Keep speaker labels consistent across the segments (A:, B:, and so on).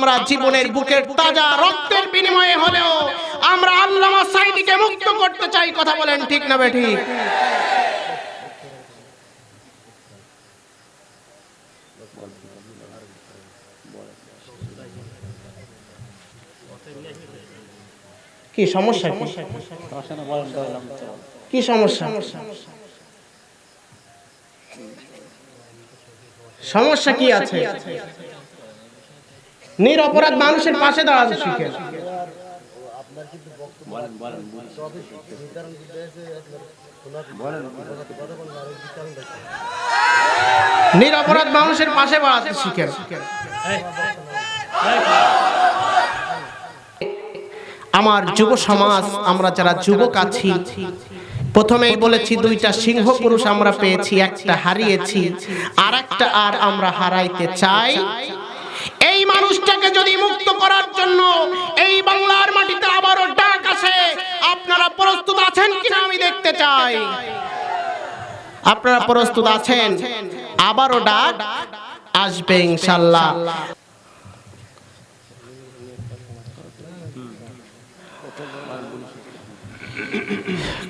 A: আমরা জীবনের বুকের তাজা রক্তের বিনিময়ে হলেও আমরা আল্লামা সাইদিকে মুক্ত করতে চাই, কথা বলেন ঠিক না বেঠিক কি সমস্যা কি সমস্যা? সমস্যা কি আছে? নিরপরাধ মানুষের পাশে দাঁড়াতে শিখে নিরপরাধ মানুষের পাশে দাঁড়াতে শিখে আমার যুব সমাজ আমরা যারা যুবক আছি প্রথমেই বলেছি দুইটা সিংহ পুরুষ আমরা পেয়েছি একটা হারিয়েছি আর একটা আর আমরা হারাইতে চাই। মানুষটাকে যদি মুক্ত করার জন্য এই বাংলার মাটিতে আবারও ডাক আসে, আপনারা প্রস্তুত আছেন কিনা আমি দেখতে চাই। আপনারা প্রস্তুত আছেন? আবারও ডাক আসবে ইনশাল্লাহ।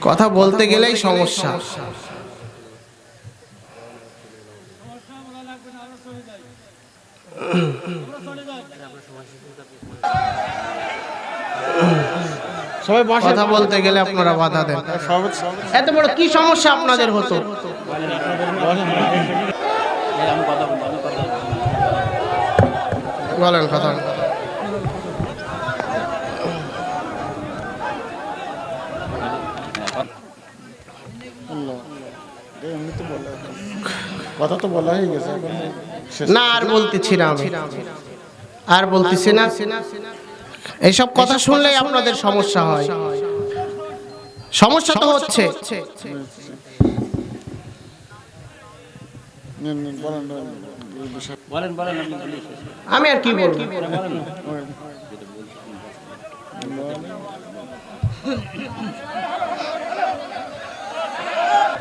A: কথা বলতে গেলেই সমস্যা। সবাই কথা বলতে গেলে আপনারা বাধা দেন। এত বড় কি সমস্যা আপনাদের হতো? বলেন কথা।
B: তো বলা কথা তো বলা হয়ে গেছে।
A: না আর বলতেছি না আমি। আর বলতেছি না। এইসব কথা শুনলেই আপনাদের সমস্যা হয়। সমস্যা তো হচ্ছে। আমি আর কি বলব?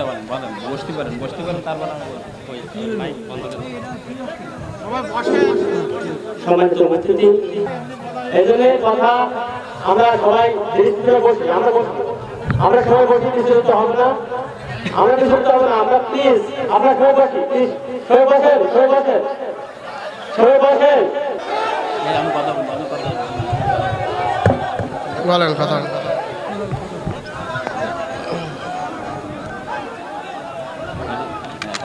C: বলেন বলেন বসতে পারেন বসতে পারেন তারপর।
D: সম্মানিত উপস্থিতি। এই জন্য কথা আমরা সবাই দৃষ্টিতে বসি আমরা বসি। আমরা সবাই বসি দৃষ্টিতে হবে না। আমরা দৃষ্টিতে হবে না আমরা প্লিজ আমরা সবাই বসি প্লিজ সবাই বসেন সবাই সবাই।
A: বলেন কথা